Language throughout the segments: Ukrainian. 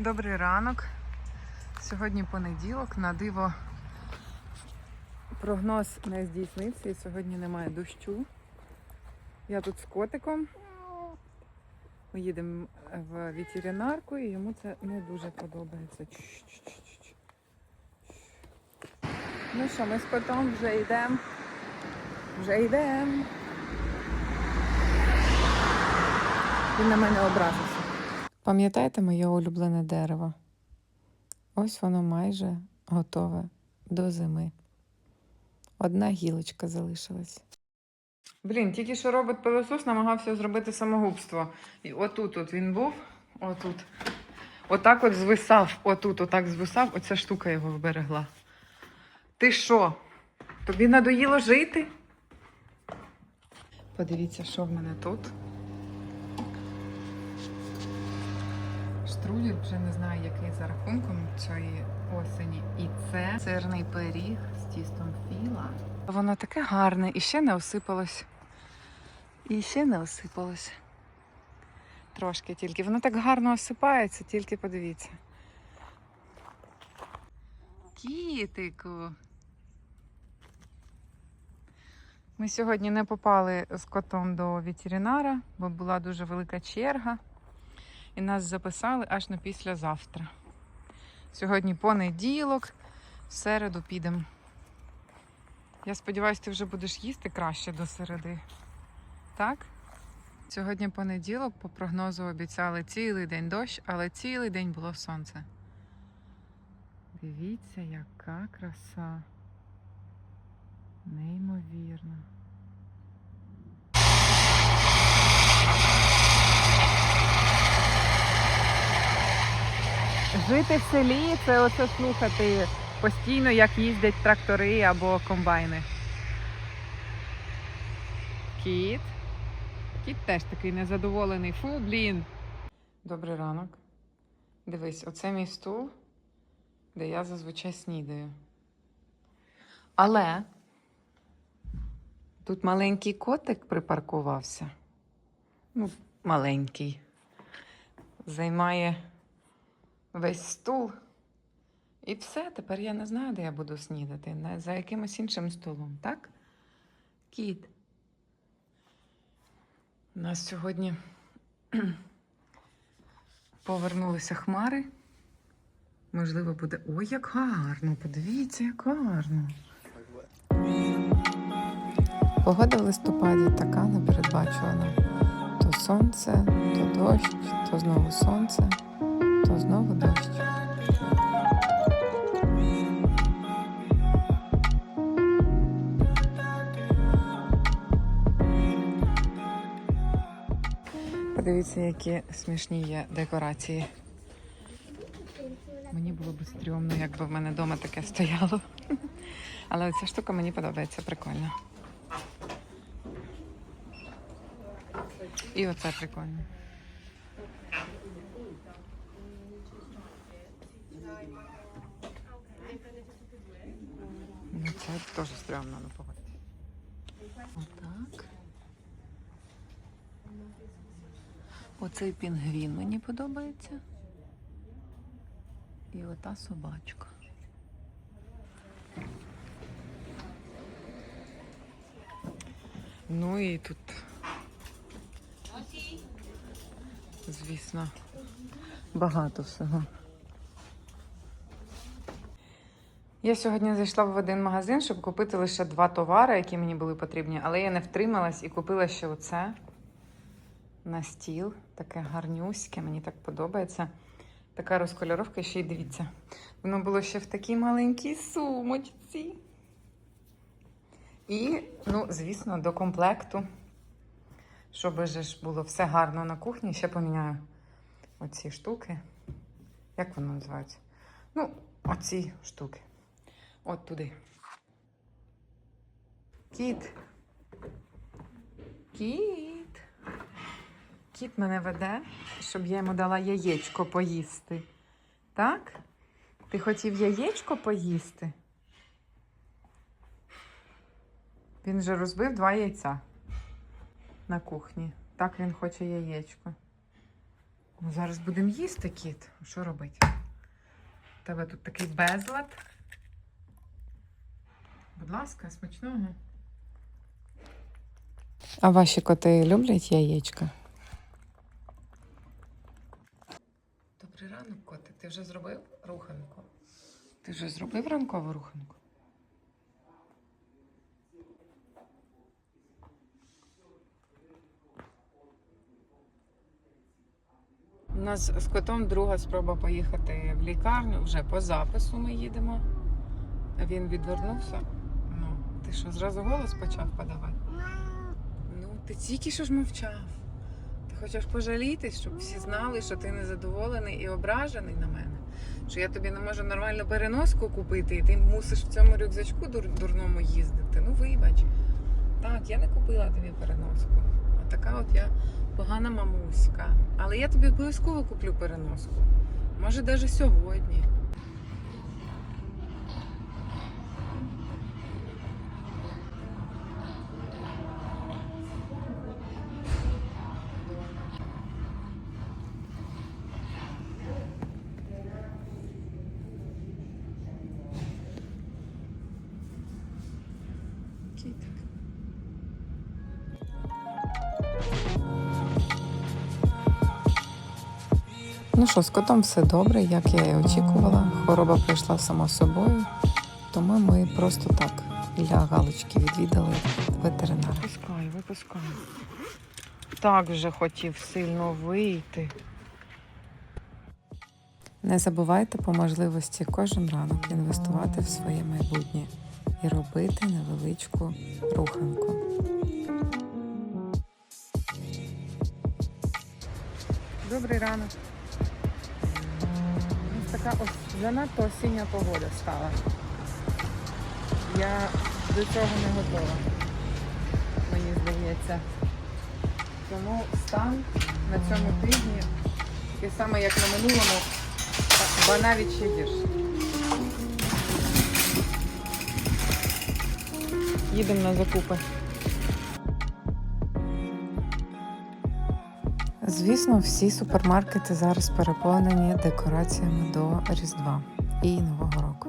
Добрий ранок. Сьогодні понеділок. На диво прогноз не здійснився і сьогодні немає дощу. Я тут з котиком. Ми їдемо в ветеринарку і йому це не дуже подобається. Чш-чш-чш-чш. Ну що, ми з котом вже йдемо. Вже йдемо. Він на мене образився. Пам'ятаєте моє улюблене дерево? Ось воно майже готове до зими. Одна гілочка залишилась. Блін, тільки що робот пилосос намагався зробити самогубство. І отут от він був, отут. Отак от звисав, отут, отак звисав, оця штука його вберегла. Ти що? Тобі надоїло жити? Подивіться, що в мене тут. Штрудель вже не знаю, який за рахунком цієї осені. І це сирний пиріг з тістом філа. Воно таке гарне і ще не осипалось. І ще не осипалось. Трошки тільки. Воно так гарно осипається, тільки подивіться. Кітику. Ми сьогодні не попали з котом до ветеринара, бо була дуже велика черга. І нас записали аж на післязавтра. Сьогодні понеділок, в середу підемо. Я сподіваюся, ти вже будеш їсти краще до середи. Так? Сьогодні понеділок, по прогнозу обіцяли цілий день дощ, але цілий день було сонце. Дивіться, яка краса. Неймовірно. Жити в селі це оце слухати постійно, як їздять трактори або комбайни. Кіт. Кіт теж такий незадоволений. Фу, блін. Добрий ранок. Дивись, оце мій стул, де я зазвичай снідаю. Але тут маленький котик припаркувався. Ну, маленький. Займає весь стул. І все, тепер я не знаю, де я буду снідати. За якимось іншим столом, так? Кіт. У нас сьогодні повернулися хмари. Можливо, буде. Ой, як гарно! Подивіться, як гарно. Погода в листопаді така непередбачувана. То сонце, то дощ, то знову сонце, то знову дощ. Подивіться, які смішні є декорації. Мені було б стрьомно, якби в мене вдома таке стояло. Але ця штука мені подобається, прикольно. І оце прикольно. Ну, це теж стрьомно, ну погодьте. Отак. Оцей пінгвін мені подобається. І ота собачка. Ну і тут, звісно, багато всього. Я сьогодні зайшла в один магазин, щоб купити лише два товари, які мені були потрібні, але я не втрималась і купила ще оце на стіл. Таке гарнюське, мені так подобається. Така розкольоровка, ще й дивіться. Воно було ще в такій маленькій сумочці. І, ну, звісно, до комплекту, щоб же ж було все гарно на кухні, ще поміняю оці штуки. Як воно називається? Ну, оці штуки. От туди. Кіт. Кіт. Кіт мене веде, щоб я йому дала яєчко поїсти. Так? Ти хотів яєчко поїсти? Він же розбив два яйця на кухні. Так він хоче яєчко. Зараз будемо їсти, кіт. Що робити? У тебе тут такий безлад. Будь ласка, смачного. А ваші коти люблять яєчка? Добрий ранок, котик. Ти вже зробив руханку? Ти вже зробив ранкову руханку? У нас з котом друга спроба поїхати в лікарню. Вже по запису ми їдемо. А Він відвернувся. Ти що, зразу голос почав подавати? Ну, ти тільки що ж мовчав. Ти хочеш пожалітись, щоб всі знали, що ти незадоволений і ображений на мене. Що я тобі не можу нормальну переноску купити, і ти мусиш в цьому рюкзачку дур- дурному їздити. Ну, вибач. Так, я не купила тобі переноску. А така от я погана мамуська. Але я тобі обов'язково куплю переноску. Може, навіть сьогодні. Кітик. Ну що, з котом все добре, як я і очікувала. Хвороба прийшла сама собою, тому ми просто так для галочки відвідали ветеринара. Випускай, випускай. Так вже хотів сильно вийти. Не забувайте по можливості кожен ранок інвестувати в своє майбутнє і робити невеличку руханку. Добрий ранок. Ось така ось занадто осіння погода стала. Я до цього не готова, мені здається. Тому стан на цьому тижні такий самий, як на минулому, ба навіть ще гірше. Їдемо на закупи. Звісно, всі супермаркети зараз переповнені декораціями до Різдва і Нового року.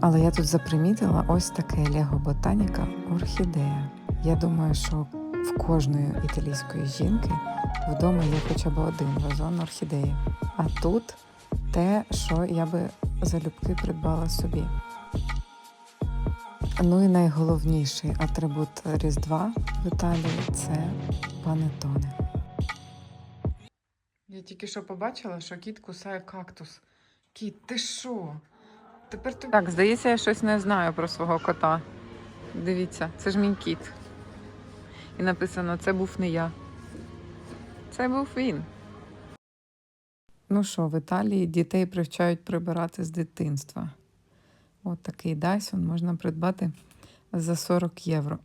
Але я тут запримітила ось таке Лего Ботаніка орхідея. Я думаю, що в кожної італійської жінки вдома є хоча б один вазон орхідеї. А тут те, що я би залюбки придбала собі. Ну і найголовніший атрибут Різдва в Італії це панетони. Я тільки що побачила, що кіт кусає кактус. Кіт, ти що? Тепер ти... Так, здається, я щось не знаю про свого кота. Дивіться, це ж мій кіт. І написано: це був не я. Це був він. Ну що, в Італії дітей привчають прибирати з дитинства. От такий Dyson можна придбати за 40 євро.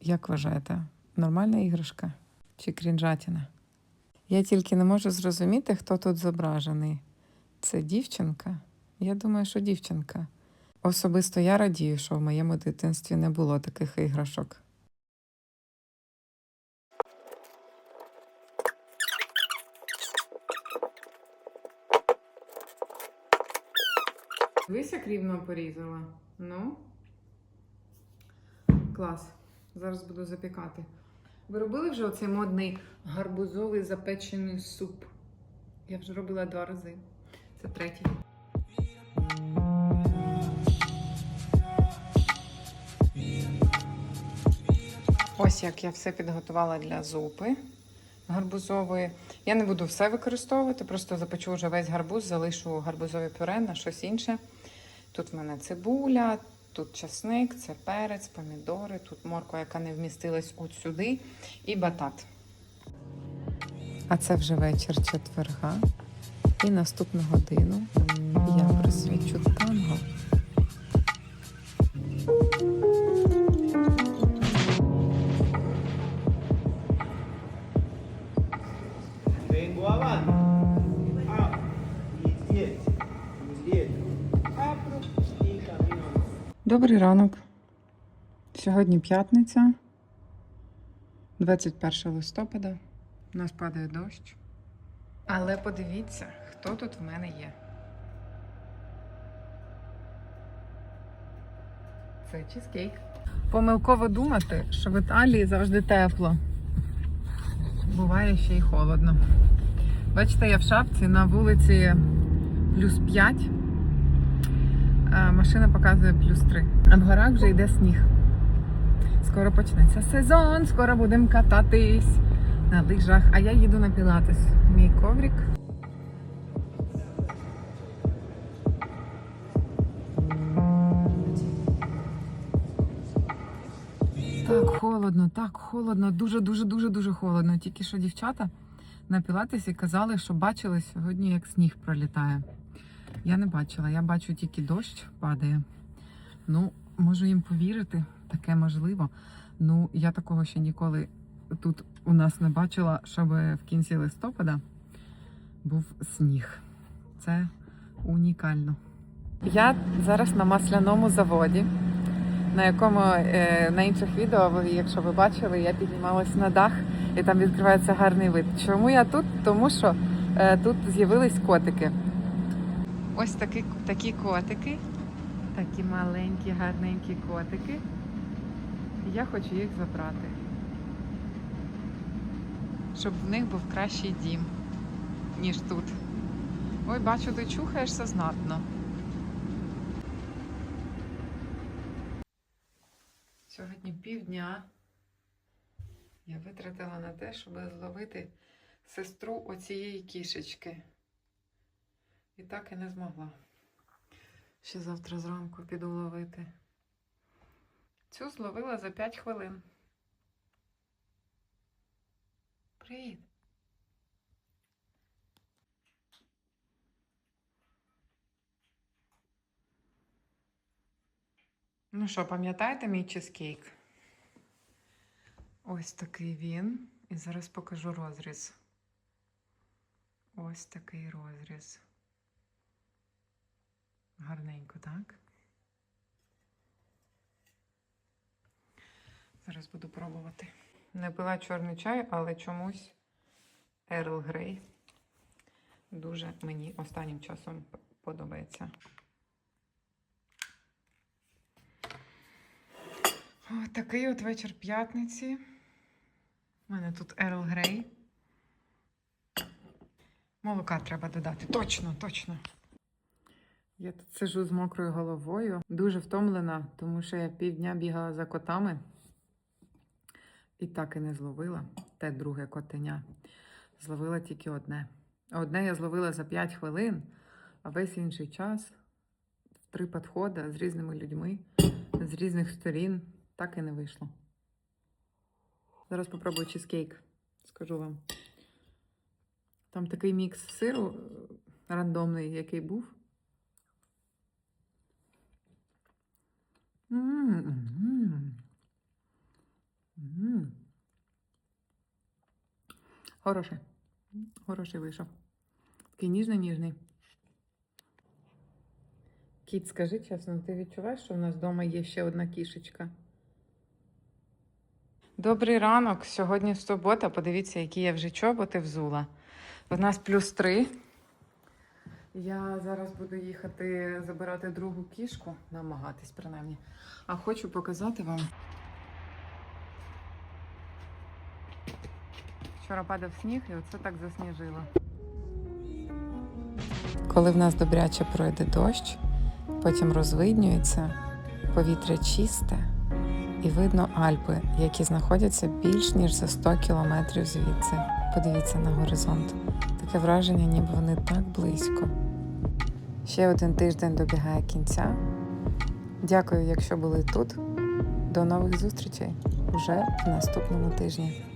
Як вважаєте, нормальна іграшка чи крінжатіна? Я тільки не можу зрозуміти, хто тут зображений. Це дівчинка? Я думаю, що дівчинка. Особисто я радію, що в моєму дитинстві не було таких іграшок. Дивись, як рівно порізала. Ну. Клас. Зараз буду запікати. Ви робили вже оцей модний гарбузовий запечений суп? Я вже робила два рази. Це третій. Ось як я все підготувала для зупи гарбузової. Я не буду все використовувати, просто запечу вже весь гарбуз, залишу гарбузове пюре на щось інше. Тут в мене цибуля, тут часник, це перець, помідори, тут морква, яка не вмістилась от сюди, і батат. А це вже вечір четверга. І наступну годину Добрий ранок. Сьогодні п'ятниця, 21 листопада. У нас падає дощ. Але подивіться, хто тут в мене є. Це чизкейк. Помилково думати, що в Італії завжди тепло. Буває ще й холодно. Бачите, я в шапці на вулиці плюс 5. А машина показує плюс 3. А в горах вже йде сніг. Скоро почнеться сезон, скоро будемо кататись на лижах. А я їду на пілатес. Мій коврик. Так холодно, так холодно, дуже, дуже, дуже, дуже холодно. Тільки що дівчата на пілатесі казали, що бачили сьогодні, як сніг пролітає. Я не бачила, я бачу тільки дощ падає. Ну, можу їм повірити, таке можливо. Ну, я такого ще ніколи тут у нас не бачила, щоб в кінці листопада був сніг. Це унікально. Я зараз на масляному заводі, на якому е, на інших відео, якщо ви бачили, я піднімалась на дах і там відкривається гарний вид. Чому я тут? Тому що е, тут з'явились котики. Ось такі, такі котики, такі маленькі, гарненькі котики. Я хочу їх забрати. Щоб в них був кращий дім, ніж тут. Ой, бачу, ти чухаєшся знатно. Сьогодні півдня я витратила на те, щоб зловити сестру оцієї кішечки. І так і не змогла. Ще завтра зранку піду ловити. Цю зловила за 5 хвилин. Привіт. Ну що, пам'ятаєте мій чизкейк? Ось такий він. І зараз покажу розріз. Ось такий розріз. Гарненько, так? Зараз буду пробувати. Не пила чорний чай, але чомусь Ерл Грей дуже мені останнім часом подобається. О, такий от вечір п'ятниці. У мене тут Ерл Грей. Молока треба додати. Точно, точно. Я тут сижу з мокрою головою, дуже втомлена, тому що я півдня бігала за котами і так і не зловила те друге котеня. Зловила тільки одне. Одне я зловила за 5 хвилин, а весь інший час в три підходи з різними людьми, з різних сторін, так і не вийшло. Зараз попробую чизкейк, скажу вам. Там такий мікс сиру е, рандомний, який був. Хороший. Хороший вийшов. Такий ніжний-ніжний. Кіт, скажи чесно, ти відчуваєш, що в нас вдома є ще одна кішечка? Добрий ранок. Сьогодні субота. Подивіться, які я вже чоботи взула. У нас плюс три. Я зараз буду їхати забирати другу кішку, намагатись принаймні. А хочу показати вам. Вчора падав сніг і оце так засніжило. Коли в нас добряче пройде дощ, потім розвиднюється, повітря чисте і видно Альпи, які знаходяться більш ніж за 100 кілометрів звідси. Подивіться на горизонт. Таке враження, ніби вони так близько. Ще один тиждень добігає кінця. Дякую, якщо були тут. До нових зустрічей вже в наступному тижні.